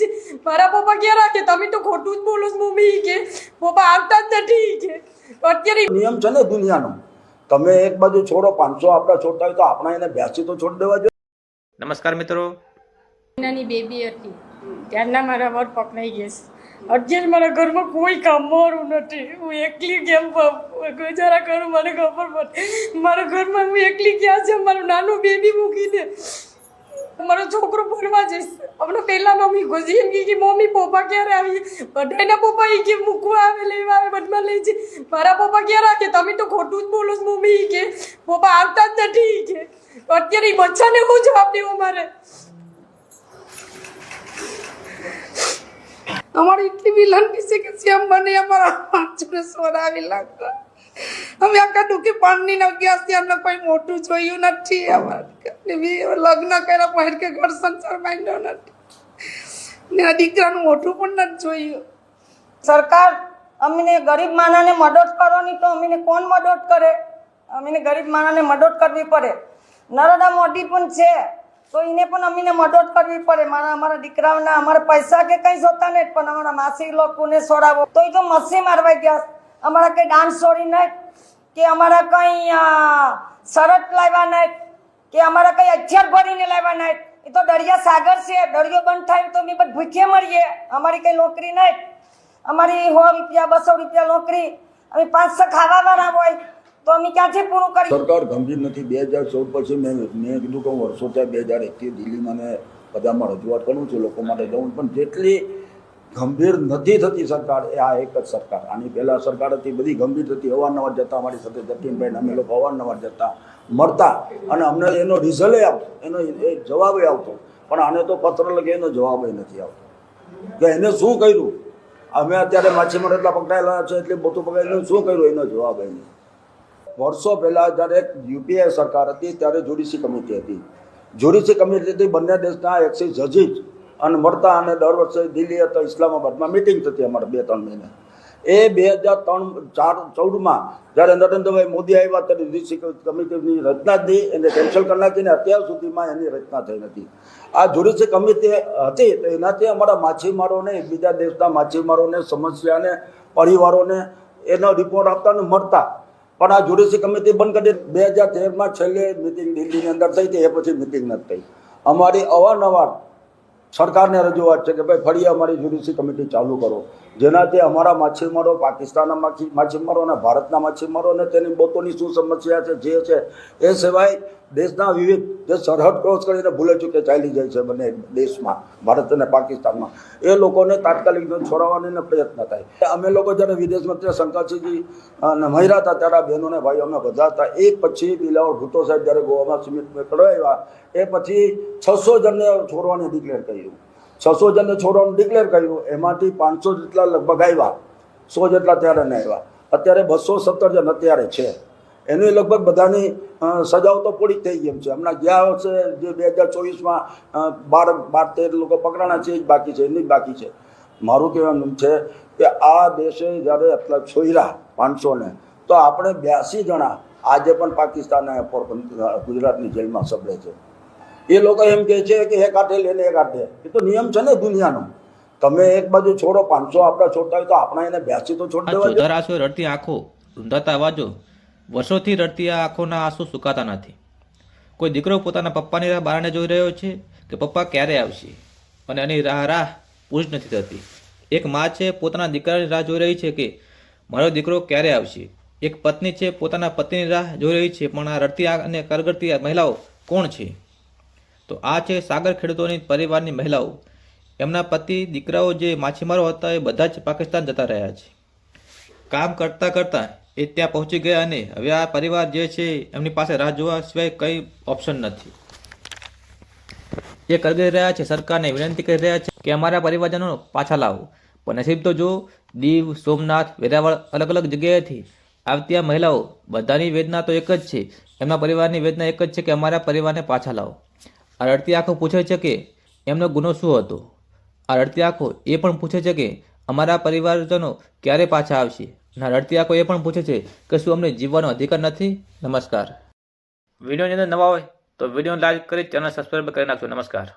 છે મારા પપ્પા ક્યાં રાખે? તમે તો ખોટું જ બોલો છો મમ્મી કે પપ્પા આવતા જ નથી કે. અત્યારે નિયમ છે ને દુનિયાનો. તમે એક બાજુ છોડો પાંચસો આપણા છોડતા હોય તો આપણે એને બ્યાસી તો છોડી દેવા જોઈએ. નમસ્કાર મિત્રો. નાની બેબી હતી. ત્યારના મારા વર પકડાઈ ગયા છે. અત્યારે મારા ઘરમાં કોઈ કામ મારું નથી. હું એકલી કેમ ગુજારા કરું મને ખબર પડે. મારા ઘરમાં હું એકલી ક્યાં છે મારું નાનું બેબી મૂકીને. મારો છોકરો ભણવા જઈશ. હમણાં પહેલા મમ્મી ઘોસી એમ કે, મમ્મી, પપ્પા ક્યારે આવી? બધાના પપ્પા એ કે, મૂકવા આવે, લેવા આવે, બધમાં લઈ છે મારા પપ્પા ક્યારે આવે તમે તો ખોટું જ બોલો છો, મમ્મી. કે, પપ્પા આવતા જ નથી. કે, અત્યારે બચ્ચાને હું જવાબ દેવો મારે? અમારી એટલી વિલન છે કે શ્યામ બને અમારા પાંચને સોડાવી લાગતા. અમે આખા દુઃખી પાણી ના ગયા છે અમને કોઈ મોટું જોયું નથી અમારે લગ્ન કર્યા પહેર કે ઘર સંસાર માંડ્યો નથી. ને આ દીકરાનું મોટું પણ નથી જોયું. સરકાર, અમને ગરીબ માણસને મદદ કરો નહીં તો અમને કોણ મદદ કરે? અમને ગરીબ માણસને મદદ કરવી પડે. નરોડા મોદી પણ છે, તો એને પણ અમને મદદ કરવી પડે. મારા, અમારા દીકરાઓના અમારા પૈસા કે કંઈ જોતા નહીં પણ અમારા માસી લોકોને સોડાવો. તો એ તો મસ્સી મારવા ગયા. અમારા કંઈ ડાન્સ છોડી નહીં કે અમારા કંઈ શરત લાવ્યા નહીં કે અમારા કંઈ અક્ષર ભરીને લાવ્યા નહીં એ તો દરિયા સાગર છે, દરિયો બંધ થાય તો અમે બધા ભૂખે મળીએ અમારી કંઈ નોકરી નહીં. અમારી સો રૂપિયા, બસો રૂપિયા નોકરી. અમે પાંચસો ખાવાવાળા હોય, તો અમે ક્યાંથી પૂરું કરી સરકાર ગંભીર નથી. બે હજાર ચૌદ પછી મેં મેં કીધું કે હું વર્ષો ત્યાં બે હજાર એકથી દિલ્હીમાં ને બધામાં રજૂઆત કરું છું, લોકો માટે જવું પણ જેટલી ગંભીર નથી થતી સરકાર, એ આ એક જ સરકાર. આની પહેલાં સરકાર હતી, બધી ગંભીર થતી. અવારનવાર જતા અમારી સાથે જતીનભાઈ અમે લોકો અવારનવાર જતા મળતા અને અમને એનો રિઝલ્ટ આવતો, એનો એ જવાબે આવતો. પણ આને તો પત્ર લખે, એનો જવાબ નથી આવતો. કે એને શું કર્યું? અમે અત્યારે માછીમાર એટલા પકડાયેલા છે, એટલે બધું પકડાયેલું શું કર્યું? એનો જવાબ એ નહીં. વર્ષો પહેલાં જ્યારે એક યુપીએ સરકાર હતી, ત્યારે જ્યુડિશી કમિટી હતી. જ્યુડિશી કમિટીથી બંને દેશના એક્સિસ જજીજ અને મળતા અને દર વર્ષે દિલ્હી અથવા ઇસ્લામાબાદમાં મિટિંગ થતી અમારે બે, ત્રણ મહિને. એ બે હજાર ત્રણ, ચાર, ચૌદમાં જ્યારે નરેન્દ્રભાઈ મોદી આવ્યા ત્યારે જ્યુડિશી કમિટીની રચના જ એને કેન્સલ કરી નાખી ને અત્યાર સુધીમાં એની રચના થઈ નથી. આ જ્યુડિશિયલ કમિટી હતી તો એનાથી અમારા માછીમારોને, બીજા દેશના માછીમારોને, સમસ્યાને, પરિવારોને એનો રિપોર્ટ આપતા ને મળતા. પણ આ જ્યુડિશિયલ કમિટી બંધ કરી બે હજાર તેરમાં છેલ્લે મિટિંગ દિલ્હીની અંદર થઈ હતી, એ પછી મિટિંગ નથી થઈ. અમારી અવારનવાર સરકારને રજૂઆત છે કે ભાઈ ફરી અમારી જ્યુડિશિયલ કમિટી ચાલુ કરો. જેનાથી અમારા માછીમારો, પાકિસ્તાનના માછી માછીમારો અને ભારતના માછીમારોને તેની બોતોની શું સમસ્યા છે, જે છે, એ સિવાય દેશના વિવિધ જે સરહદ ક્રોસ કરીને ભૂલે ચૂકે ચાલી જાય છે બંને દેશમાં, ભારત અને પાકિસ્તાનમાં. એ લોકોને તાત્કાલિક છોડાવવાનો પ્રયત્ન થાય. અમે લોકો જ્યારે વિદેશ મંત્રી શંકરસિંહજી નમાયરા હતા ત્યારે બહેનોને ભાઈઓ અમે બધા હતા એ પછી બિલાવર ભૂટો સાહેબ જ્યારે ગોવામાં સિમેન્ટ કઢાવ્યા, એ પછી છસો જણને છોડવાની ડિક્લેર કર્યું. છસો જણને છોડવાનું ડિક્લેર કર્યું. એમાંથી પાંચસો જેટલા લગભગ આવ્યા. સો જેટલા ત્યારે નહીં આવ્યા. અત્યારે બસો સત્તર જણ અત્યારે છે. એની લગભગ બધાની સજાઓ તો પૂરી થઈ ગઈ છે. હમણાં ગયા વર્ષે જે બે હજાર ચોવીસમાં બાર બાર, તેર લોકો પકડાણા છે, એ જ બાકી છે, એની જ બાકી છે. મારું કહેવાનું છે કે આ દેશે જ્યારે આટલા છોયરા પાંચસોને, તો આપણે બ્યાસી જણા આજે પણ પાકિસ્તાનના પોરબંદર ગુજરાતની જેલમાં સબળે છે. એ લોકો એમ કહે છે કે એક લે લઈને એક આઠે એ તો નિયમ છે ને દુનિયાનો. તમે એક બાજુ છોડો પાંચસો આપણા છોડતા હોય તો આપણા એને બ્યાસી તો છોડી દેવા ધરાશો રડતી આંખો રૂંધાતા અવાજો. વર્ષોથી રડતી આ આંખોના આંસુ સુકાતા નથી. કોઈ દીકરો પોતાના પપ્પાની રાહ બારણે જોઈ રહ્યો છે કે પપ્પા ક્યારે આવશે? અને એની રાહ રાહ પૂરી નથી થતી. એક મા છે પોતાના દીકરાની રાહ જોઈ રહી છે કે મારો દીકરો ક્યારે આવશે? એક પત્ની છે પોતાના પતિની રાહ જોઈ રહી છે પણ આ રડતી આ અને કરગરતી આ મહિલાઓ કોણ છે? તો આ છે સાગર ખેડૂતોની પરિવારની મહિલાઓ. એમના પતિ, દીકરાઓ જે માછીમારો હતા એ બધા જ પાકિસ્તાન જતા રહ્યા છે. કામ કરતાં કરતાં એ ત્યાં પહોંચી ગયા અને હવે આ પરિવાર જે છે એમની પાસે રાહ જોવા સિવાય કંઈ ઓપ્શન નથી. એ કરી રહ્યા છે, સરકારને વિનંતી કરી રહ્યા છે કે અમારા પરિવારજનો પાછા લાવો. પણ નસીબ તો જો દીવ, સોમનાથ, વેરાવળ અલગ અલગ જગ્યાએથી આવતી આ મહિલાઓ બધાની વેદના તો એક જ છે. એમના પરિવારની વેદના એક જ છે કે અમારા પરિવારને પાછા લાવો. આ રડતી આંખો પૂછે છે કે એમનો ગુનો શું હતો? આ રડતી આંખો એ પણ પૂછે છે કે અમારા પરિવારજનો ક્યારે પાછા આવશે? આ રડતી આંખો એ પણ પૂછે છે કે શું અમને જીવવાનો અધિકાર નથી? નમસ્કાર. વિડીયોની અંદર નવા હોય તો વીડિયો લાઈક કરી ચેનલ સબસ્ક્રાઈબ કરી નાખજો. નમસ્કાર.